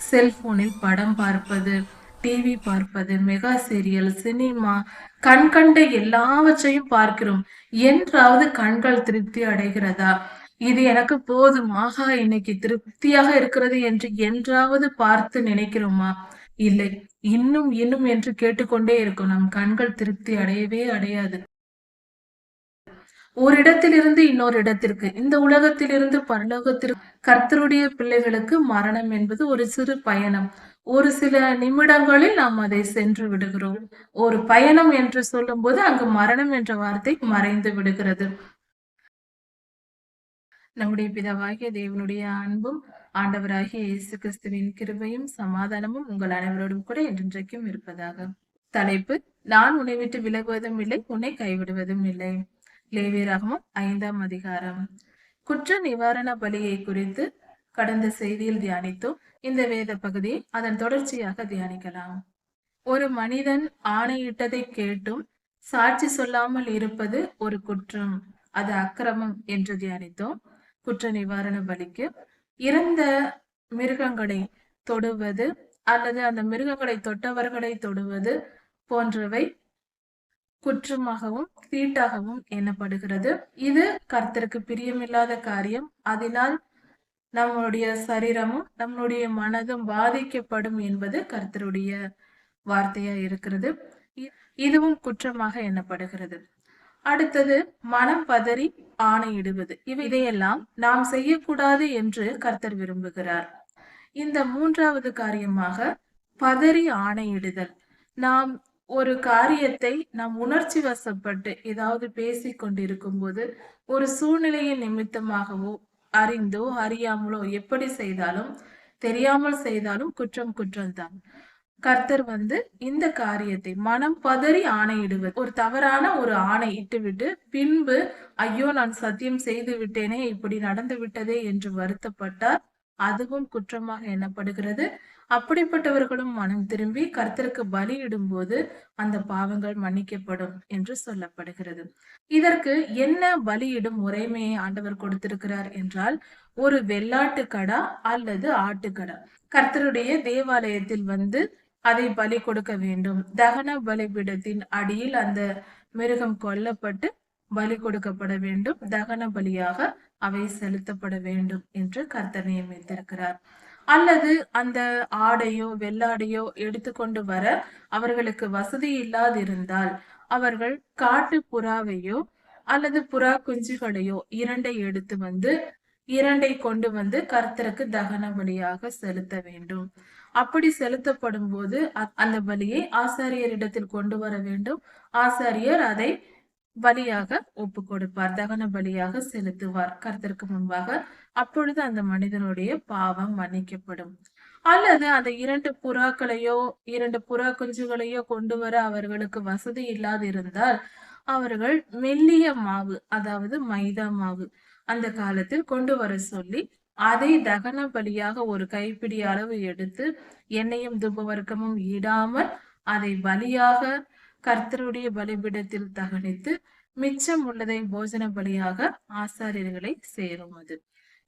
செல்போனில் படம் பார்ப்பது டிவி பார்ப்பது மெகா சீரியல் சினிமா கண் கண்ட எல்லாவற்றையும் பார்க்கிறோம். என்றாவது கண்கள் திருப்தி அடைகிறதா? இது எனக்கு போதும். ஆகா இன்னைக்கு திருப்தியாக இருக்கிறது என்று என்றாவது பார்த்து நினைக்கிறோமா? இல்லை இன்னும் இன்னும் என்று கேட்டுக்கொண்டே இருக்கும். நம் கண்கள் திருப்தி அடையவே அடையாது. ஒரு இடத்திலிருந்து இன்னொரு இடத்திற்கு. இந்த உலகத்திலிருந்து பரலோகத்திற்கு கர்த்தருடைய பிள்ளைகளுக்கு மரணம் என்பது ஒரு சிறு பயணம். ஒரு சில நிமிடங்களில் நாம் அதை சென்று விடுகிறோம். ஒரு பயணம் என்று சொல்லும்போது அங்கு மரணம் என்ற வார்த்தை மறைந்து விடுகிறது. நம்முடைய பிதவாகிய தேவனுடைய அன்பும் ஆண்டவராகிய இயேசு கிறிஸ்துவின் கிருபையும் சமாதானமும் உங்கள் அனைவரோடும் கூட என்றென்றைக்கும் இருப்பதாக. தலைப்பு நான் உன்னை விட்டு விலகுவதும் இல்லை உன்னை கைவிடுவதும் இல்லை. லேவியராகமம் ஐந்தாம் அதிகாரம். குற்ற நிவாரண பலியை குறித்து கடந்த செய்தியில் தியானித்தோம். இந்த வேத பகுதியை அதன் தொடர்ச்சியாக தியானிக்கலாம். ஒரு மனிதன் ஆணையிட்டதை கேட்டும் சாட்சி சொல்லாமல் இருப்பது ஒரு குற்றம் அது அக்கிரமம் என்று தியானித்தோம். குற்ற நிவாரண பலிக்கு இறந்த மிருகங்களை தொடுவது அல்லது அந்த மிருகங்களை தொட்டவர்களை தொடுவது போன்றவை குற்றமாகவும் தீட்டாகவும் எண்ணப்படுகிறது. இது கர்த்தருக்கு பிரியமில்லாத காரியம். அதனால் நம்மளுடைய சரீரமும் நம்மளுடைய மனதும் பாதிக்கப்படும் என்பது கர்த்தருடைய வார்த்தையா இருக்கிறது. இதுவும் குற்றமாக எண்ணப்படுகிறது. அடுத்தது மனம் பதறி ஆணையிடுவது. இவை இதையெல்லாம் நாம் செய்யக்கூடாது என்று கர்த்தர் விரும்புகிறார். இந்த மூன்றாவது காரியமாக பதறி ஆணையிடுதல். நாம் ஒரு காரியத்தை நாம் உணர்ச்சி வசப்பட்டு ஏதாவது பேசிக் கொண்டிருக்கும் போது ஒரு சூழ்நிலையின் நிமித்தமாகவோ அறிந்தோ அறியாமலோ எப்படி செய்தாலும் தெரியாமல் செய்தாலும் குற்றம் குற்றம்தான். கர்த்தர் வந்து இந்த காரியத்தை மனம் பதறி ஆணையிடுவது. ஒரு தவறான ஒரு ஆணை இட்டுவிட்டு பின்பு ஐயோ நான் சத்தியம் செய்து விட்டேனே இப்படி நடந்து விட்டதே என்று வருத்தப்பட்டார் அதுவும் குற்றமாக எண்ணப்படுகிறது. அப்படிப்பட்டவர்களும் மனம் திரும்பி கர்த்தருக்கு பலியிடும் போது அந்த பாவங்கள் மன்னிக்கப்படும் என்று சொல்லப்படுகிறது. இதற்கு என்ன பலியிடும் முறைமையை ஆண்டவர் கொடுத்திருக்கிறார் என்றால் ஒரு வெள்ளாட்டு கடா அல்லது ஆட்டுக்கடா கர்த்தருடைய தேவாலயத்தில் வந்து அதை பலி கொடுக்க வேண்டும். தகன பலிபீடத்தின் அடியில் அந்த மிருகம் கொல்லப்பட்டு பலி கொடுக்கப்பட வேண்டும். தகன பலியாக அவை செலுத்தப்பட வேண்டும் என்று கர்த்தர் நியமித்திருக்கிறார். அல்லது அந்த ஆடையோ வெள்ளாடையோ எடுத்துக்கொண்டு வர அவர்களுக்கு வசதி இல்லாதிருந்தால் அவர்கள் காட்டு புறாவையோ அல்லது புறா குஞ்சுகளையோ இரண்டை எடுத்து வந்து இரண்டை கொண்டு வந்து கர்த்தருக்கு தகன பலியாக செலுத்த வேண்டும். அப்படி செலுத்தப்படும் போது அந்த பலியை ஆசாரியரிடத்தில் கொண்டு வர வேண்டும். ஆசாரியர் அதை பலியாக ஒப்பு கொடுப்பார். தகன பலியாக செலுத்துவார். கர்த்தருக்கு முன்பாக அப்பொழுது அந்த மனிதனுடைய பாவம் மன்னிக்கப்படும். அல்லது அந்த இரண்டு புறாக்களையோ இரண்டு புறா குஞ்சுகளையோ கொண்டு வர அவர்களுக்கு வசதி இல்லாதிருந்தால் அவர்கள் மெல்லிய மாவு அதாவது மைதா மாவு அந்த காலத்தில் கொண்டு வர சொல்லி அதை தகன பலியாக ஒரு கைப்பிடி அளவு எடுத்து எண்ணெயும் துபவர்க்கமும் இடாமல் அதை பலியாக கர்த்தருடைய பலிபீடத்தில் தகனித்து மிச்சம் உள்ளதை போஜன பலியாக ஆசாரியர்களை சேரும் அது.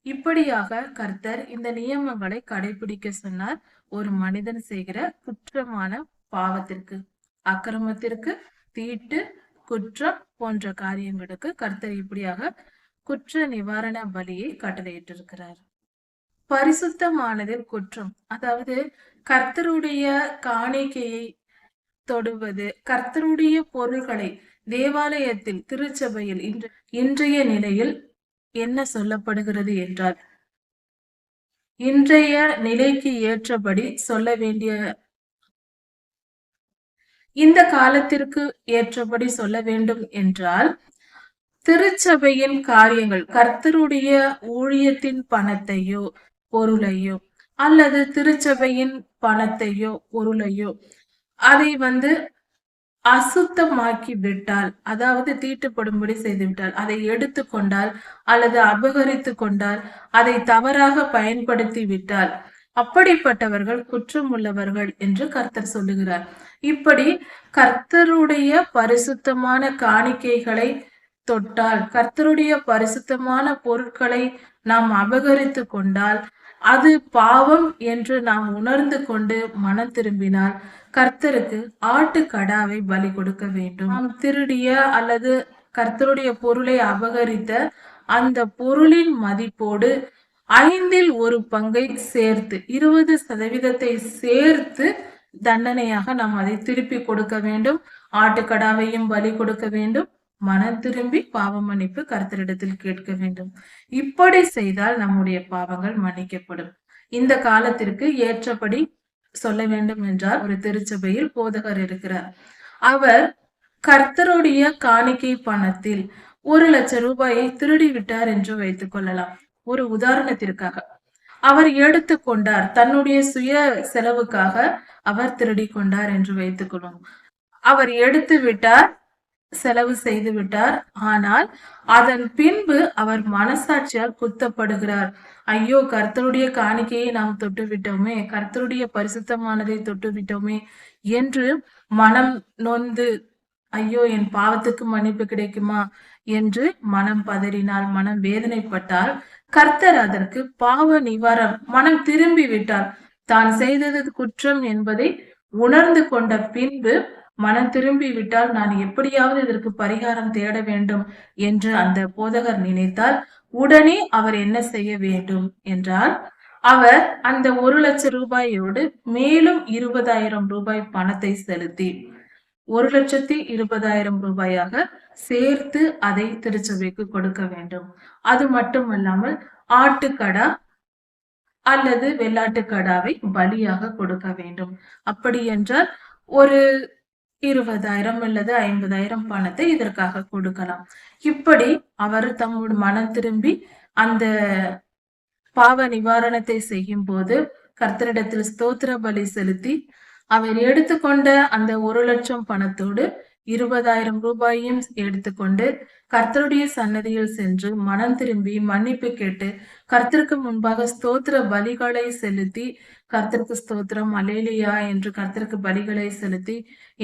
இப்படியாக கர்த்தர் இந்த நியமங்களை கடைபிடிக்க சொன்னார். ஒரு மனிதன் செய்கிற குற்றமான பாவத்திற்கு அக்கிரமத்திற்கு தீட்டு குற்றம் போன்ற காரியங்களுக்கு கர்த்தர் இப்படியாக குற்ற நிவாரண பலியை கட்டளையிட்டிருக்கிறார். பரிசுத்தமானதில் குற்றம் அதாவது கர்த்தருடைய காணிக்கையை தொடுவது. கர்த்தருடைய பொருள்களை தேவாலயத்தில் திருச்சபையில் இன்று இன்றைய நிலையில் என்ன சொல்லப்படுகிறது என்றால் இன்றைய நிலைக்கு ஏற்றபடி சொல்ல வேண்டிய இந்த காலத்திற்கு ஏற்றபடி சொல்ல வேண்டும் என்றால் திருச்சபையின் காரியங்கள் கர்த்தருடைய ஊழியத்தின் பணத்தையோ பொருளையோ அல்லது திருச்சபையின் பணத்தையோ பொருளையோ அதை வந்து அசுத்தமாக்கி விட்டால் அதாவது தீட்டுப்படும்படி செய்து விட்டால் அதை எடுத்து கொண்டால் அல்லது அபகரித்து கொண்டால் அதை தவறாக பயன்படுத்தி விட்டால் அப்படிப்பட்டவர்கள் குற்றம் உள்ளவர்கள் என்று கர்த்தர் சொல்லுகிறார். இப்படி கர்த்தருடைய பரிசுத்தமான காணிக்கைகளை தொட்டால் கர்த்தருடைய பரிசுத்தமான பொருட்களை நாம் அபகரித்து கொண்டால் அது பாவம் என்று நாம் உணர்ந்து கொண்டு மனம் திரும்பினால் கர்த்தருக்கு ஆட்டு கடாவை பலி கொடுக்க வேண்டும். திருடிய அல்லது கர்த்தருடைய பொருளை அபகரித்த அந்த பொருளின் மதிப்போடு ஐந்தில் ஒரு பங்கை சேர்த்து இருபது சதவீதத்தை சேர்த்து தண்டனையாக நாம் அதை திருப்பி கொடுக்க வேண்டும். ஆட்டுக்கடாவையும் பலி கொடுக்க வேண்டும். மனம் திரும்பி பாவ மன்னிப்பு கர்த்தரிடத்தில் கேட்க வேண்டும். இப்படி செய்தால் நம்முடைய பாவங்கள் மன்னிக்கப்படும். இந்த காலத்திற்கு ஏற்றபடி சொல்ல வேண்டும் என்றால் ஒரு திருச்சபையில் போதகர் இருக்கிறார். அவர் கர்த்தருடைய காணிக்கை பணத்தில் ஒரு லட்சம் ரூபாயை திருடி விட்டார் என்று வைத்துக் கொள்ளலாம். ஒரு உதாரணத்திற்காக அவர் எடுத்துக்கொண்டார் தன்னுடைய சுய செலவுக்காக அவர் திருடி கொண்டார் என்று வைத்துக் கொள்ளும் அவர் எடுத்து விட்டார் செலவு செய்து விட்டார். ஆனால் அதன் பின்பு அவர் மனசாட்சியால் குத்தப்படுகிறார். ஐயோ கர்த்தருடைய காணிக்கையை நாம் தொட்டு விட்டோமே கர்த்தருடைய பரிசுத்தமானதை தொட்டு விட்டோமே என்று மனம் நொந்து ஐயோ என் பாவத்துக்கு மன்னிப்பு கிடைக்குமா என்று மனம் பதறினால் மனம் வேதனைப்பட்டால் கர்த்தர் அதற்கு பாவ நிவாரம் மனம் திரும்பி விட்டார் தான் செய்தது குற்றம் என்பதை உணர்ந்து கொண்ட பின்பு மனம் திரும்பி விட்டால் நான் எப்படியாவது இதற்கு பரிகாரம் தேட வேண்டும் என்று அந்த போதகர் நினைத்தால் உடனே அவர் என்ன செய்ய வேண்டும் என்றால் அவர் அந்த ஒரு லட்சம் ரூபாயோடு மேலும் இருபதாயிரம் ரூபாய் பணத்தை செலுத்தி ஒரு லட்சத்தி இருபதாயிரம் ரூபாயாக சேர்த்து அதை திருச்சபைக்கு கொடுக்க வேண்டும். அது மட்டுமல்லாமல் ஆட்டுக்கடா அல்லது வெள்ளாட்டுக்கடாவை பலியாக கொடுக்க வேண்டும். அப்படி என்றால் ஒரு இருபதாயிரம் அல்லது ஐம்பதாயிரம் பணத்தை இதற்காக கொடுக்கலாம். இப்படி அவர் தங்களோட மனம் திரும்பி அந்த பாவ நிவாரணத்தை செய்யும் போது கர்த்தரிடத்தில் ஸ்தோத்திர பலி செலுத்தி அவர் எடுத்துக்கொண்ட அந்த ஒரு லட்சம் பணத்தோடு இருபதாயிரம் ரூபாயும் எடுத்துக்கொண்டு கர்த்தருடைய சன்னதியில் சென்று மனம் திரும்பி மன்னிப்பு கேட்டு கர்த்தருக்கு முன்பாக ஸ்தோத்திர பலிகளை செலுத்தி கர்த்தருக்கு ஸ்தோத்திரம் அலேலியா என்று கர்த்தருக்கு பலிகளை செலுத்தி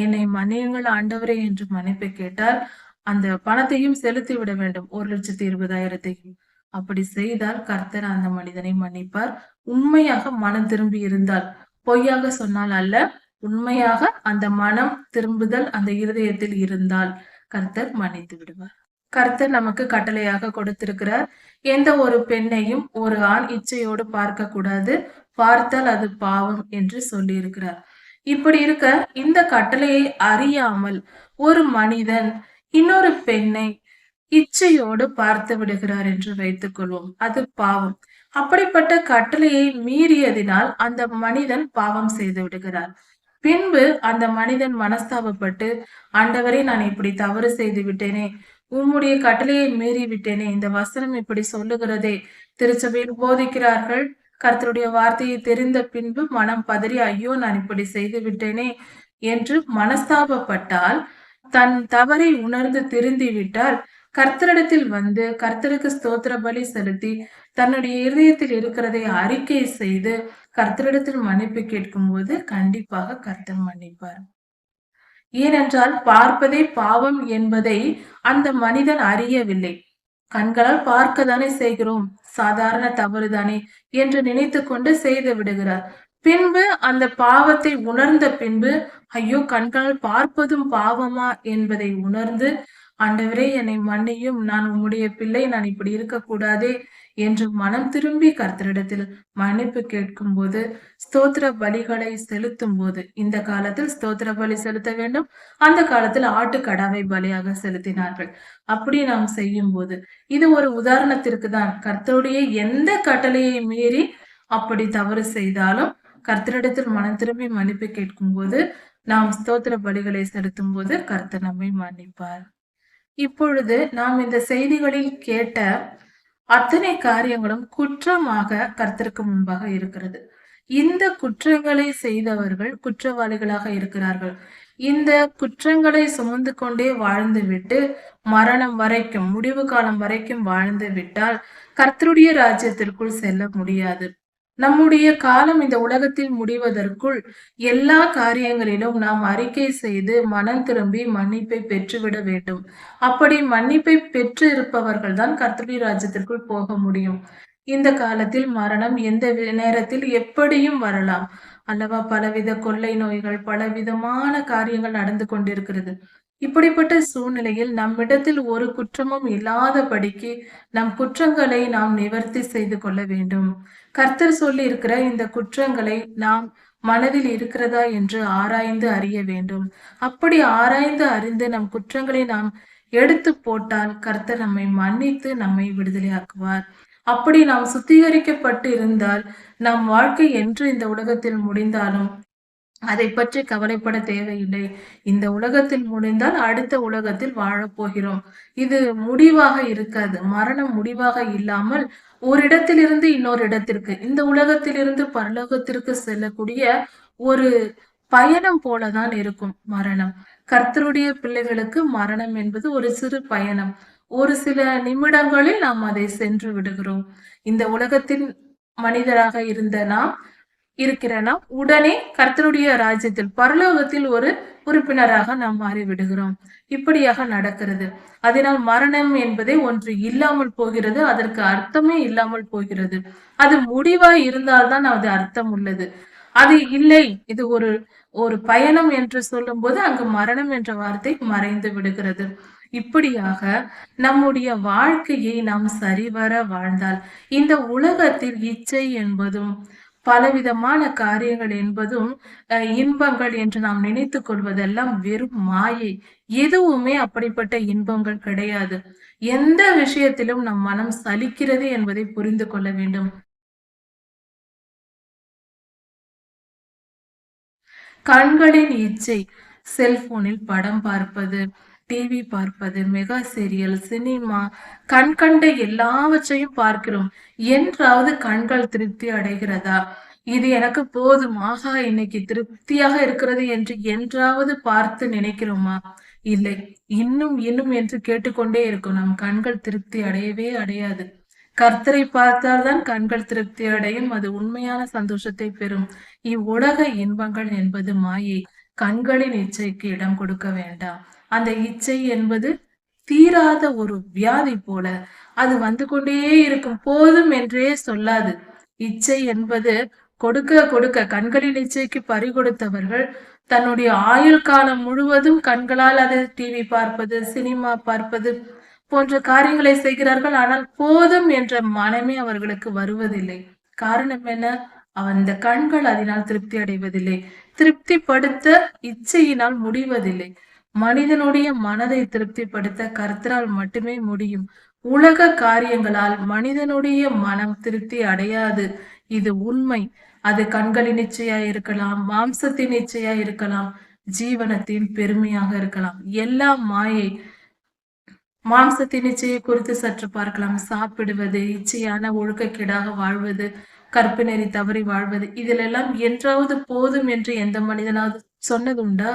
என்னை மன்னியுங்கள் ஆண்டவரே என்று மன்னிப்பு கேட்டால் அந்த பணத்தையும் செலுத்தி விட வேண்டும். ஒரு லட்சத்தி இருபதாயிரத்தையும் அப்படி செய்தால் கர்த்தர் அந்த மனிதனை மன்னிப்பார். உண்மையாக மனம் திரும்பி இருந்தால் பொய்யாக சொன்னால் அல்ல உண்மையாக அந்த மனம் திரும்புதல் அந்த இருதயத்தில் இருந்தால் கர்த்தர் மன்னித்து விடுவார். கர்த்தர் நமக்கு கட்டளையாக கொடுத்திருக்கிறார். எந்த ஒரு பெண்ணையும் ஒரு ஆண் இச்சையோடு பார்க்க கூடாது. பார்த்தால் அது பாவம் என்று சொல்லி இருக்கிறார் இப்படி இருக்க இந்த கட்டளையை அறியாமல் ஒரு மனிதன் இன்னொரு பெண்ணை இச்சையோடு பார்த்து விடுகிறார் என்று வைத்துக் கொள்வோம். அது பாவம். அப்படிப்பட்ட கட்டளையை மீறியதினால் அந்த மனிதன் பாவம் செய்து விடுகிறார். பின்பு அந்த மனிதன் மனஸ்தாபப்பட்டு ஆண்டவரே நான் இப்படி தவறு செய்து விட்டேனே உம்முடைய கட்டளையை மீறி விட்டேனே இந்த வசனம் இப்படி சொல்லுகிறதே. திருச்சபையில் போதிக்கிறார்கள். கர்த்தருடைய வார்த்தையை தெரிந்த பின்பு மனம் பதறி ஐயோ நான் இப்படி செய்து விட்டேனே என்று மனஸ்தாபப்பட்டால் தன் தவறை உணர்ந்து திருந்திவிட்டால் கர்த்தரிடத்தில் வந்து கர்த்தருக்கு ஸ்தோத்திர பலி செலுத்தி தன்னுடைய இருதயத்தில் இருக்கிறதை அறிக்கை செய்து கர்த்தரிடத்தில் மன்னிப்பு கேட்கும் போது கண்டிப்பாக கர்த்தர் மன்னிப்பார். ஏனென்றால் பார்ப்பதே பாவம் என்பதை அந்த மனிதன் அறியவில்லை. கண்களால் பார்க்க தானே செய்கிறோம். சாதாரண தவறு தானே என்று நினைத்து கொண்டு செய்து விடுகிறார். பின்பு அந்த பாவத்தை உணர்ந்த பின்பு ஐயோ கண்களால் பார்ப்பதும் பாவமா என்பதை உணர்ந்து ஆண்டவரே என்னை மன்னியும். நான் உம்முடைய பிள்ளை நான் இப்படி இருக்கக்கூடாதே என்று மனம் திரும்பி கர்த்தரிடத்தில் மன்னிப்பு கேட்கும் போது ஸ்தோத்திர பலிகளை செலுத்தும் போது இந்த காலத்தில் ஸ்தோத்திர பலி செலுத்த வேண்டும். அந்த காலத்தில் ஆட்டுக்கடாவை பலியாக செலுத்தினார்கள். அப்படி நாம் செய்யும் போது இது ஒரு உதாரணத்திற்கு தான். கர்த்தருடைய எந்த கட்டளையை மீறி அப்படி தவறு செய்தாலும் கர்த்தரிடத்தில் மனம் திரும்பி மன்னிப்பு கேட்கும் போது நாம் ஸ்தோத்திர பலிகளை செலுத்தும் போது கர்த்தர் நம்மை மன்னிப்பார். இப்பொழுது நாம் இந்த செய்திகளில் கேட்ட அத்தனை காரியங்களும் குற்றமாக கர்த்தருக்கு முன்பாக இருக்கிறது. இந்த குற்றங்களை செய்தவர்கள் குற்றவாளிகளாக இருக்கிறார்கள். இந்த குற்றங்களை சுமந்து கொண்டே வாழ்ந்து விட்டு மரணம் வரைக்கும் முடிவு காலம் வரைக்கும் வாழ்ந்து விட்டால் கர்த்தருடைய ராஜ்யத்திற்குள் செல்ல முடியாது. நம்முடைய காலம் இந்த உலகத்தில் முடிவதற்குள் எல்லா காரியங்களிலும் நாம் அறிக்கை செய்து மனம் திரும்பி மன்னிப்பை பெற்றுவிட வேண்டும். அப்படி மன்னிப்பை பெற்று இருப்பவர்கள் தான் கர்த்தருடைய ராஜ்யத்திற்குள் போக முடியும். இந்த காலத்தில் மரணம் எந்த நேரத்தில் எப்படியும் வரலாம். அல்லவா பலவித கொள்ளை நோய்கள் பலவிதமான காரியங்கள் நடந்து கொண்டிருக்கிறது. இப்படிப்பட்ட சூழ்நிலையில் நம்மிடத்தில் ஒரு குற்றமும் இல்லாதபடிக்கு நம் குற்றங்களை நாம் நிவர்த்தி செய்து கொள்ள வேண்டும். கர்த்தர் சொல்லி இருக்கிற இந்த குற்றங்களை நாம் மனதில் இருக்கிறதா என்று ஆராய்ந்து அறிய வேண்டும். அப்படி ஆராய்ந்து அறிந்து நம் குற்றங்களை நாம் எடுத்து போட்டால் கர்த்தர் நம்மை மன்னித்து நம்மை விடுதலையாக்குவார். அப்படி நாம் சுத்திகரிக்கப்பட்டு இருந்தால் நம் வாழ்க்கை என்று இந்த உலகத்தில் முடிந்தாலும் அதை பற்றி கவலைப்பட தேவையில்லை. இந்த உலகத்தில் முடிந்தால் அடுத்த உலகத்தில் வாழப் போகிறோம் இது முடிவாக இருக்காது. மரணம் முடிவாக இல்லாமல் ஒரு இடத்திலிருந்து இன்னொரு இடத்திற்கு இந்த உலகத்திலிருந்து பரலோகத்திற்கு செல்லக்கூடிய ஒரு பயணம் போலதான் இருக்கும் மரணம். கர்த்தருடைய பிள்ளைகளுக்கு மரணம் என்பது ஒரு சிறு பயணம். ஒரு சில நிமிடங்களில் நாம் அதை சென்று விடுகிறோம். இந்த உலகத்தின் மனிதராக இருந்த நாம் இருக்கிற நாம் உடனே கர்த்தருடைய ராஜ்யத்தில் பரலோகத்தில் ஒரு உறுப்பினராக நாம் மாறிவிடுகிறோம் இப்படியாக நடக்கிறது. அதனால் மரணம் என்பதே ஒன்று இல்லாமல் போகிறது அதற்கு அர்த்தமே இல்லாமல் போகிறது. அது முடிவாய் இருந்தால்தான் அது அர்த்தம் உள்ளது. அது இல்லை இது ஒரு ஒரு பயணம் என்று சொல்லும் போது அங்கு மரணம் என்ற வார்த்தை மறைந்து விடுகிறது. இப்படியாக நம்முடைய வாழ்க்கையை நாம் சரிவர வாழ்ந்தால் இந்த உலகத்தில் இச்சை என்பதும் பலவிதமான காரியங்கள் என்பதும் இன்பங்கள் என்று நாம் நினைத்து கொள்வதெல்லாம் வெறும் மாயை. எதுவுமே அப்படிப்பட்ட இன்பங்கள் கிடையாது. எந்த விஷயத்திலும் நம் மனம் சலிக்கிறது என்பதை புரிந்து கொள்ள வேண்டும். கண்களின் இச்சை செல்போனில் படம் பார்ப்பது டிவி பார்ப்பது மெகா சீரியல் சினிமா கண் கண்ட எல்லாவற்றையும் பார்க்கிறோம். என்றாவது கண்கள் திருப்தி அடைகிறதா? இது எனக்கு போதும். ஆகா இன்னைக்கு திருப்தியாக இருக்கிறது என்று என்றாவது பார்த்து நினைக்கிறோமா? இல்லை இன்னும் இன்னும் என்று கேட்டுக்கொண்டே இருக்கும். நம் கண்கள் திருப்தி அடையவே அடையாது. கர்த்தரை பார்த்தால்தான் கண்கள் திருப்தி அடையும். அது உண்மையான சந்தோஷத்தை பெறும். இவ்வுலக இன்பங்கள் என்பது மாயை. கண்களின் இச்சைக்கு இடம் கொடுக்க வேண்டாம். அந்த இச்சை என்பது தீராத ஒரு வியாதி போல அது வந்து கொண்டே இருக்கும். போதும் என்றே சொல்லாது. இச்சை என்பது கொடுக்க கொடுக்க கண்களின் இச்சைக்கு பறி கொடுத்தவர்கள் தன்னுடைய ஆயுள் காலம் முழுவதும் கண்களால் அதை டிவி பார்ப்பது சினிமா பார்ப்பது போன்ற காரியங்களை செய்கிறார்கள். ஆனால் போதும் என்ற மனமே அவர்களுக்கு வருவதில்லை. காரணம் என்ன? அந்த கண்கள் அதனால் திருப்தி அடைவதில்லை. திருப்திப்படுத்த இச்சையினால் முடிவதில்லை. மனிதனுடைய மனதை திருப்திப்படுத்த கர்த்தரால் மட்டுமே முடியும். உலக காரியங்களால் மனிதனுடைய மனம் திருப்தி அடையாது. இது உண்மை. அது கண்களின் இச்சையா இருக்கலாம் மாம்சத்தின் இச்சையா இருக்கலாம் ஜீவனத்தின் பெருமையாக இருக்கலாம். எல்லா மாயை மாம்சத்தின் இச்சையை குறித்து சற்று பார்க்கலாம். சாப்பிடுவது இச்சையான ஒழுக்கக்கீடாக வாழ்வது கற்பினரி தவறி வாழ்வது இதிலெல்லாம் என்றாவது போதும் என்று எந்த மனிதனாவது சொன்னது உண்டா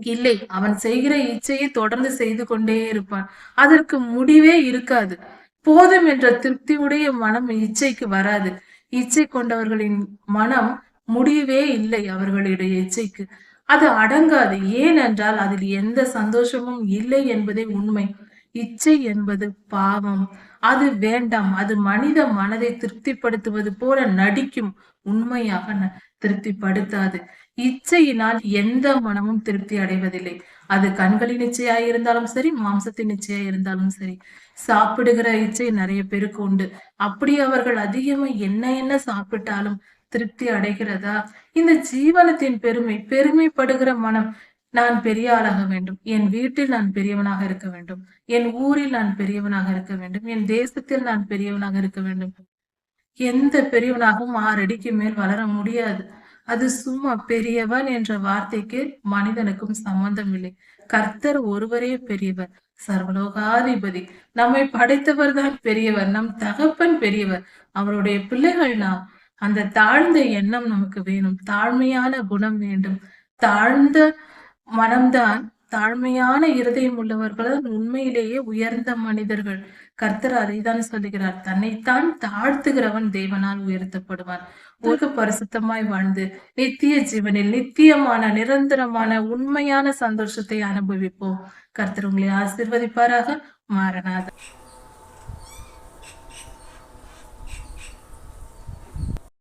இல்லை அவன் செய்கிற இச்சையை தொடர்ந்து செய்து கொண்டே இருப்பான். அதற்கு முடிவே இருக்காது. போதும் என்ற திருப்தியுடைய மனம் இச்சைக்கு வராது. இச்சை கொண்டவர்களின் மனம் முடிவே இல்லை அவர்களுடைய இச்சைக்கு. அது அடங்காது. ஏனென்றால் அதில் எந்த சந்தோஷமும் இல்லை என்பதே உண்மை. இச்சை என்பது பாவம். அது வேண்டாம். அது மனித மனதை திருப்திப்படுத்துவது போல நடிக்கும் உண்மையாக திருப்திப்படுத்தாது. இச்சையினால் எந்த மனமும் திருப்தி அடைவதில்லை. அது கண்களின் இச்சையா இருந்தாலும் சரி மாம்சத்தின் இச்சையா இருந்தாலும் சரி. சாப்பிடுகிற இச்சை நிறைய பேருக்கு உண்டு. அப்படி அவர்கள் அதிகமா என்ன என்ன சாப்பிட்டாலும் திருப்தி அடைகிறதா? இந்த ஜீவனத்தின் பெருமை பெருமைப்படுகிற மனம் நான் பெரிய ஆளாக வேண்டும். என் வீட்டில் நான் பெரியவனாக இருக்க வேண்டும். என் ஊரில் நான் பெரியவனாக இருக்க வேண்டும். என் தேசத்தில் நான் பெரியவனாக இருக்க வேண்டும். எந்த பெரியவனாகவும் ஆறு அடிக்கு மேல் வளர முடியாது. அது சும்மா பெரியவன் என்ற வார்த்தைக்கு மனிதனுக்கும் சம்பந்தம் இல்லை கர்த்தர் ஒருவரே பெரியவர் சர்வலோகாதிபதி. நம்மை படைத்தவர் தான் பெரியவர் நம் தகப்பன் பெரியவர். அவருடைய பிள்ளைகள் நாம் அந்த தாழ்ந்த எண்ணம் நமக்கு வேணும். தாழ்மையான குணம் வேண்டும். தாழ்ந்த மனம்தான் தாழ்மையான இருதயம் உள்ளவர்கள் உண்மையிலேயே உயர்ந்த மனிதர்கள். கர்த்தர் அதைதான் சொல்லுகிறார் தன்னைத்தான் தாழ்த்துகிறவன் தேவனால் உயர்த்தப்படுவான். உலக பரிசுத்தமாய் வாழ்ந்து நித்திய ஜீவனில் நித்தியமான நிரந்தரமான உண்மையான சந்தோஷத்தை அனுபவிப்போம். கர்த்தர் உங்களை ஆசிர்வதிப்பாராக. மாறனாதான்